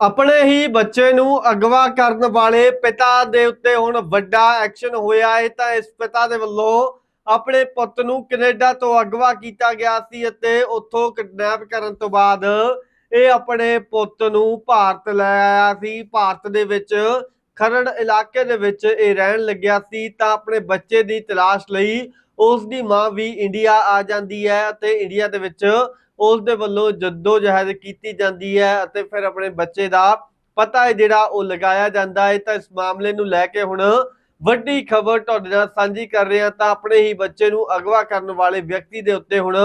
ਆਪਣੇ ਹੀ ਬੱਚੇ ਨੂੰ ਅਗਵਾ ਕਰਨ ਵਾਲੇ ਪਿਤਾ ਦੇ ਉੱਤੇ ਹੁਣ ਵੱਡਾ ਐਕਸ਼ਨ ਹੋਇਆ ਹੈ ਤਾਂ ਇਸ ਪਿਤਾ ਦੇ ਵੱਲੋਂ ਆਪਣੇ ਪੁੱਤ ਨੂੰ ਕੈਨੇਡਾ ਤੋਂ ਅਗਵਾ ਕੀਤਾ ਗਿਆ ਸੀ ਅਤੇ ਉੱਥੋਂ ਕਿਡਨੈਪ ਕਰਨ ਤੋਂ ਬਾਅਦ ਇਹ ਆਪਣੇ ਪੁੱਤ ਨੂੰ ਭਾਰਤ ਲੈ ਆਇਆ ਸੀ। ਭਾਰਤ ਦੇ ਵਿੱਚ, ਖਰੜ ਇਲਾਕੇ ਦੇ ਵਿੱਚ ਇਹ ਰਹਿਣ ਲੱਗਿਆ ਸੀ, ਤਾਂ ਆਪਣੇ ਬੱਚੇ ਦੀ ਤਲਾਸ਼ ਲਈ ਉਸ ਦੀ ਮਾਂ ਵੀ ਇੰਡੀਆ ਆ ਜਾਂਦੀ ਹੈ ਅਤੇ ਇੰਡੀਆ ਦੇ ਵਿੱਚ ਉਸ ਦੇ ਵੱਲੋਂ ਜੱਦੋ ਜਹਿਦ ਕੀਤੀ ਜਾਂਦੀ ਹੈ ਅਤੇ ਫਿਰ ਆਪਣੇ ਬੱਚੇ ਦਾ ਪਤਾ ਹੈ ਜਿਹੜਾ ਉਹ ਲਗਾਇਆ ਜਾਂਦਾ ਹੈ। ਤਾਂ ਇਸ ਮਾਮਲੇ ਨੂੰ ਲੈ ਕੇ ਹੁਣ ਵੱਡੀ ਖਬਰ ਤੁਹਾਡੇ ਨਾਲ ਸਾਂਝੀ ਕਰ ਰਹੇ ਹਾਂ ਤਾਂ ਆਪਣੇ ਹੀ ਬੱਚੇ ਨੂੰ ਅਗਵਾ ਕਰਨ ਵਾਲੇ ਵਿਅਕਤੀ ਦੇ ਉੱਤੇ ਹੁਣ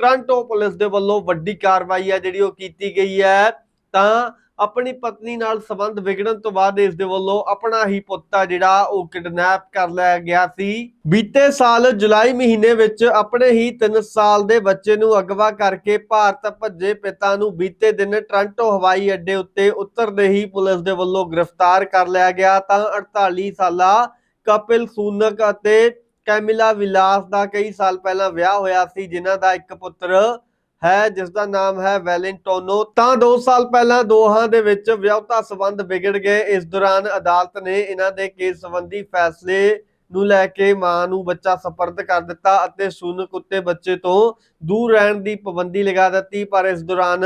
ਟ੍ਰਾਂਟੋ ਪੁਲਿਸ ਦੇ ਵੱਲੋਂ ਵੱਡੀ ਕਾਰਵਾਈ ਹੈ ਜਿਹੜੀ ਉਹ ਕੀਤੀ ਗਈ ਹੈ। ਤਾਂ ਆਪਣੀ ਪਤਨੀ ਨਾਲ ਸੰਬੰਧ ਵਿਗੜਨ ਤੋਂ ਬਾਅਦ ਇਸ ਦੇ ਵੱਲੋਂ ਆਪਣਾ ਹੀ ਪੁੱਤਾ ਜਿਹੜਾ, ਉਹ ਕਿਡਨੈਪ ਕਰ ਲਿਆ ਗਿਆ ਸੀ। ਬੀਤੇ ਸਾਲ ਜੁਲਾਈ ਮਹੀਨੇ ਵਿੱਚ ਆਪਣੇ ਹੀ 3 ਸਾਲ ਦੇ ਬੱਚੇ ਨੂੰ ਅਗਵਾ ਕਰਕੇ ਭਾਰਤ ਭੱਜੇ ਪਿਤਾ ਨੂੰ ਬੀਤੇ ਦਿਨ ਟ੍ਰਾਂਟੋ, ਹਵਾਈ ਅੱਡੇ ਉੱਤੇ ਉਤਰਦੇ ਹੀ ਪੁਲਿਸ ਦੇ ਵੱਲੋਂ ਗ੍ਰਿਫਤਾਰ ਕਰ ਲਿਆ ਗਿਆ। ਤਾਂ 48 ਸਾਲਾ ਕਪਿਲ ਸੂਨਕ ਅਤੇ ਕੈਮਿਲਾ ਵਿਲਾਸ ਦਾ ਕਈ ਸਾਲ ਪਹਿਲਾਂ ਵਿਆਹ ਹੋਇਆ ਸੀ, ਜਿਨ੍ਹਾਂ ਦਾ ਇੱਕ ਪੁੱਤਰ ਹੈ ਜਿਸ ਦਾ ਨਾਮ ਹੈ ਵੈਲੈਂਟੋਨੋ। ਤਾਂ 2 ਸਾਲ ਪਹਿਲਾਂ ਦੋਹਾਂ ਦੇ ਵਿੱਚ ਵਿਆਹਤਾ ਸਬੰਧ ਵਿਗੜ ਗਏ। ਇਸ ਦੌਰਾਨ ਅਦਾਲਤ ਨੇ ਇਹਨਾਂ ਦੇ ਕੇਸ ਸੰਬੰਧੀ ਫੈਸਲੇ ਨੂੰ ਲੈ ਕੇ ਮਾਂ ਨੂੰ ਬੱਚਾ ਸਪਰਦ ਕਰ ਦਿੱਤਾ ਅਤੇ ਸੂਨਕ ਉੱਤੇ ਬੱਚੇ ਤੋਂ ਦੂਰ ਰਹਿਣ ਦੀ ਪਾਬੰਦੀ ਲਗਾ ਦਿੱਤੀ। ਪਰ ਇਸ ਦੌਰਾਨ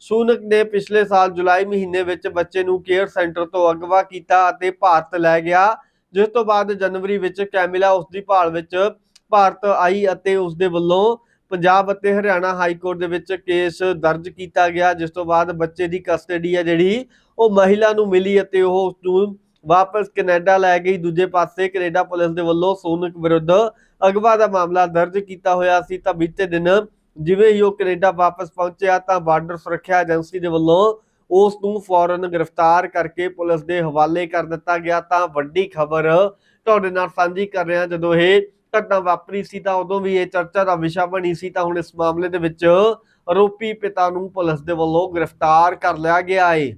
ਸੂਨਕ ਨੇ ਪਿਛਲੇ ਸਾਲ ਜੁਲਾਈ ਮਹੀਨੇ ਵਿੱਚ ਬੱਚੇ ਨੂੰ ਕੇਅਰ ਸੈਂਟਰ ਤੋਂ ਅਗਵਾ ਕੀਤਾ ਅਤੇ ਭਾਰਤ ਲੈ ਗਿਆ। ਜਿਸ ਤੋਂ ਬਾਅਦ ਜਨਵਰੀ ਵਿੱਚ ਕੈਮਿਲਾ ਉਸ ਦੀ ਭਾਲ ਵਿੱਚ ਭਾਰਤ ਆਈ ਅਤੇ ਉਸ ਦੇ ਵੱਲੋਂ ਪੰਜਾਬ ਅਤੇ ਹਰਿਆਣਾ ਹਾਈ ਕੋਰਟ ਦੇ ਵਿੱਚ ਕੇਸ ਦਰਜ ਕੀਤਾ ਗਿਆ। ਜਿਸ ਤੋਂ ਬਾਅਦ ਬੱਚੇ ਦੀ ਕਸਟਡੀ ਹੈ ਜਿਹੜੀ, ਉਹ ਮਹਿਲਾ ਨੂੰ ਮਿਲੀ ਅਤੇ ਉਹ ਉਸ ਨੂੰ ਵਾਪਸ ਕੈਨੇਡਾ ਲੈ ਗਈ। ਦੂਜੇ ਪਾਸੇ ਕੈਨੇਡਾ ਪੁਲਿਸ ਦੇ ਵੱਲੋਂ ਸੋਨਕ ਵਿਰੁੱਧ ਅਗਵਾ ਦਾ ਮਾਮਲਾ ਦਰਜ ਕੀਤਾ ਹੋਇਆ ਸੀ। ਤਾਂ ਬੀਤੇ ਦਿਨ ਜਿਵੇਂ ਹੀ ਉਹ ਕੈਨੇਡਾ ਵਾਪਸ ਪਹੁੰਚਿਆ ਤਾਂ ਬਾਰਡਰ ਸੁਰੱਖਿਆ ਏਜੰਸੀ ਦੇ ਵੱਲੋਂ ਉਸ ਨੂੰ ਫੌਰਨ ਗ੍ਰਿਫਤਾਰ ਕਰਕੇ ਪੁਲਿਸ ਦੇ ਹਵਾਲੇ ਕਰ ਦਿੱਤਾ ਗਿਆ। ਤਾਂ ਵੱਡੀ ਖਬਰ ਤੁਹਾਡੇ ਨਾਲ ਸਾਂਝੀ ਕਰ ਰਿਹਾ, ਜਦੋਂ ਇਹ ਘਟਨਾ ਵਾਪਰੀ ਸੀ ਤਾਂ ਉਦੋਂ ਵੀ ਇਹ ਚਰਚਾ ਦਾ ਵਿਸ਼ਾ ਬਣੀ ਸੀ ਤਾਂ ਹੁਣ ਇਸ ਮਾਮਲੇ ਦੇ ਵਿੱਚ ਆਰੋਪੀ ਪਿਤਾ ਨੂੰ ਪੁਲਿਸ ਦੇ ਵੱਲੋਂ ਗ੍ਰਿਫਤਾਰ ਕਰ ਲਿਆ ਗਿਆ ਹੈ